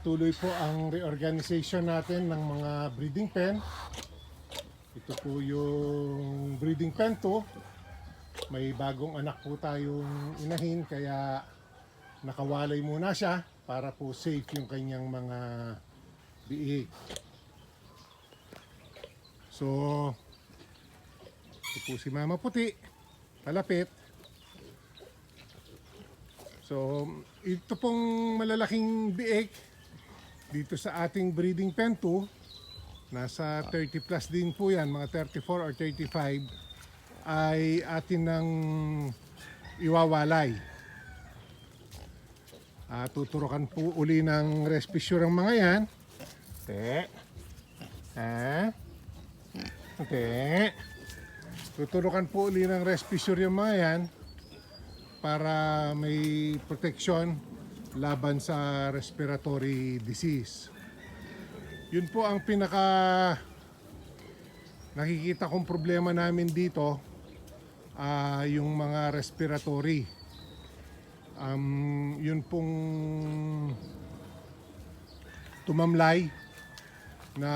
Patuloy po ang reorganization natin ng mga breeding pen. Ito po yung breeding pen to. May bagong anak po tayong inahin kaya nakawalay muna siya para po safe yung kanyang mga biik. So, ito po si Mama Puti. Palapit. So, ito pong malalaking biik dito sa ating breeding pen 2, nasa 30 plus din po yan, mga 34 or 35, ay atin ng iwawalay. Ah, tuturukan po uli ng respisyur ang mga yan. Te. Ha? Te. Tuturukan po uli ng respisyur yung mga yan para may protection laban sa respiratory disease. Yun po ang pinaka nakikita kong problema namin dito ah, yung mga respiratory. Um, yun pong tumamlay na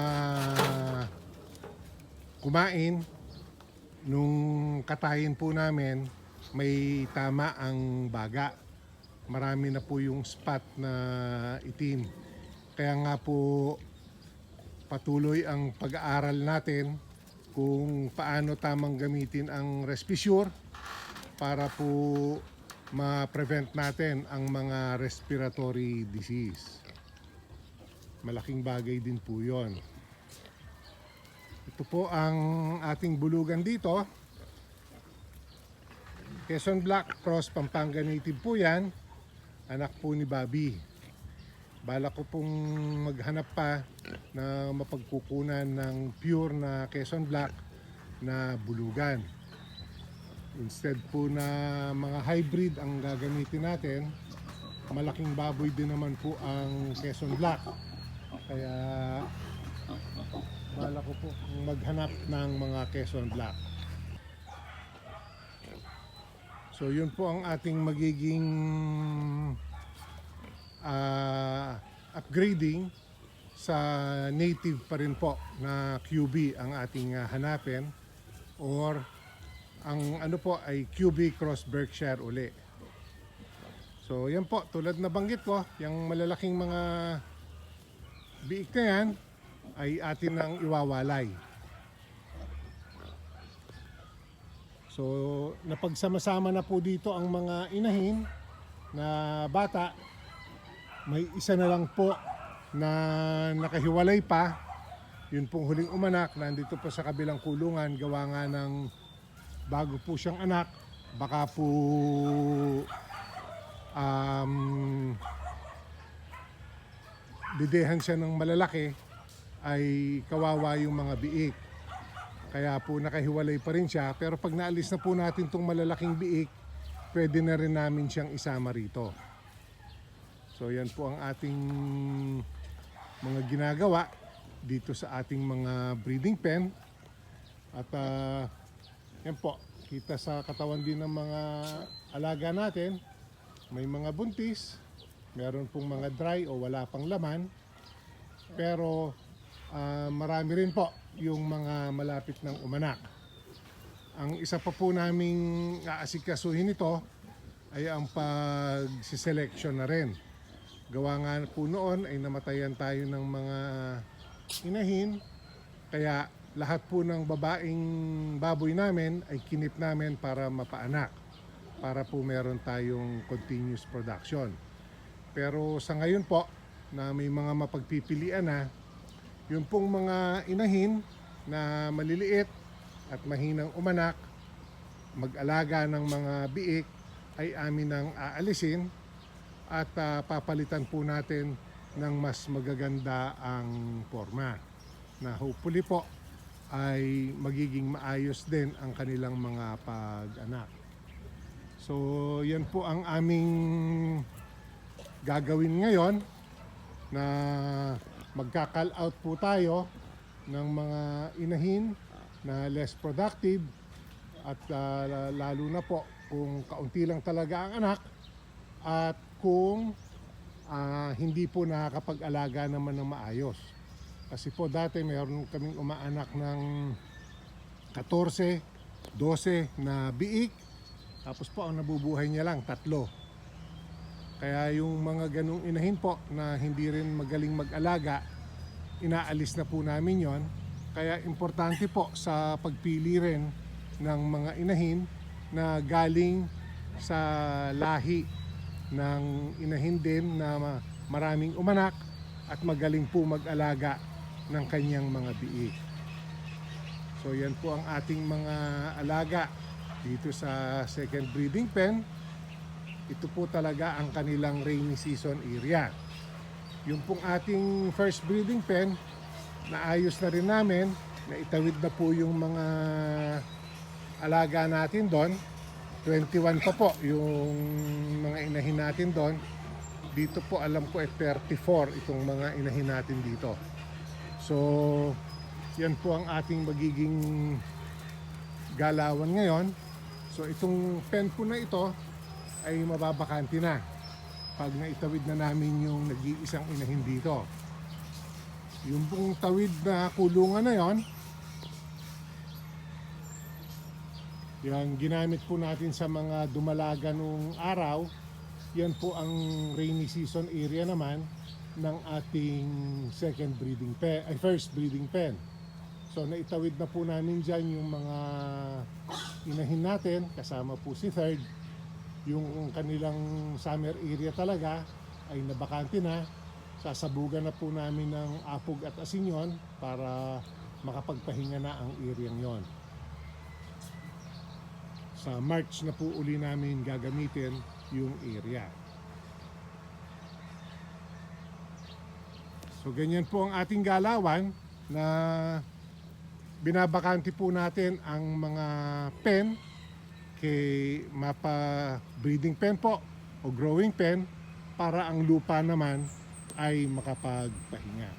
kumain nung katayin po namin may tama ang baga. Marami na po yung spot na itim. Kaya nga po patuloy ang pag-aaral natin kung paano tamang gamitin ang Respisure para po ma-prevent natin ang mga respiratory disease. Malaking bagay din po yon. Ito po ang ating bulugan dito. Quezon Black Cross Pampanga Native po yan. Anak po ni Bobby. Bala ko pong maghanap pa na mapagkukunan ng pure na Quezon Black na bulugan. Instead po na mga hybrid ang gagamitin natin, malaking baboy din naman po ang Quezon Black. Kaya bala ko po maghanap ng mga Quezon Black. So yun po ang ating magiging ah, upgrading sa native pa rin po na QB ang ating ah, hanapin or ang ano po ay QB Cross Berkshire uli. So yan po, tulad na banggit ko, yung malalaking mga biik na yan ay atin ang iwawalay. So, napagsama-sama na po dito ang mga inahin na bata. May isa na lang po na nakahiwalay pa. Yun pong huling umanak, nandito po sa kabilang kulungan, gawa nga ng bago po siyang anak. Baka po um, didehan siya ng malalaki ay kawawa yung mga biik. Kaya po nakahiwalay pa rin siya. Pero pag naalis na po natin itong malalaking biik, pwede na rin namin siyang isama rito. So yan po ang ating mga ginagawa dito sa ating mga breeding pen. At ah, yan po, kita sa katawan din ng mga alaga natin. May mga buntis, meron pong mga dry o wala pang laman. Pero ah, marami rin po yung mga malapit ng umanak. Ang isa pa po naming aasikasuhin ito ay ang pag-selection na rin. Gawa nga po noon ay namatayan tayo ng mga inahin. Kaya lahat po ng babaeng baboy namin ay kinip namin para mapaanak. Para po meron tayong continuous production. Pero sa ngayon po na may mga mapagpipilian na, yung pong mga inahin na maliliit at mahinang umanak, mag-alaga ng mga biik ay amin ang aalisin at ah, papalitan po natin ng mas magaganda ang forma na hopefully po ay magiging maayos din ang kanilang mga pag-anak. So yan po ang aming gagawin ngayon na magka-call out po tayo ng mga inahin na less productive at ah, lalo na po kung kaunti lang talaga ang anak at kung ah, hindi po nakakapag-alaga naman ng maayos. Kasi po dati meron kaming umaanak ng 14, 12 na biik. Tapos po ang nabubuhay niya lang, tatlo. Kaya yung mga ganong inahin po na hindi rin magaling mag-alaga, inaalis na po namin yon. Kaya importante po sa pagpili rin ng mga inahin na galing sa lahi ng inahin din na ma- maraming umanak at magaling po mag-alaga ng kanyang mga biik. So yan po ang ating mga alaga dito sa second breeding pen. Ito po talaga ang kanilang rainy season area. Yung pong ating first breeding pen, naayos na rin namin, naitawid na po yung mga alaga natin doon. 21 pa po yung mga inahin natin doon. Dito po alam ko ay 34 itong mga inahin natin dito. So, yan po ang ating magiging galawan ngayon. So, itong pen po na ito ay mababakanti na pag naitawid na namin yung nag-iisang inahin dito. Yung pong tawid na kulungan na yon, yung ginamit po natin sa mga dumalaga nung araw, yan po ang rainy season area naman ng ating second breeding pen, ay first breeding pen. So naitawid na po namin dyan yung mga inahin natin, kasama po si third. Yung kanilang summer area talaga ay nabakante na. Sasabugan na po namin ng apog at asinyon para makapagpahinga na ang area yon. Sa March na po uli namin gagamitin yung area. So ganyan po ang ating galawan na binabakante po natin ang mga pen kay mapa breeding pen po o growing pen para ang lupa naman ay makapagpahinga.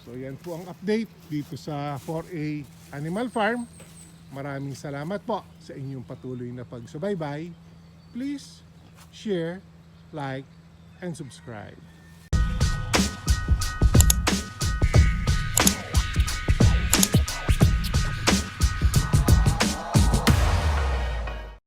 So yan po ang update dito sa 4A Animal Farm. Maraming salamat po sa inyong patuloy na pagsubaybay. Please share, like, and subscribe.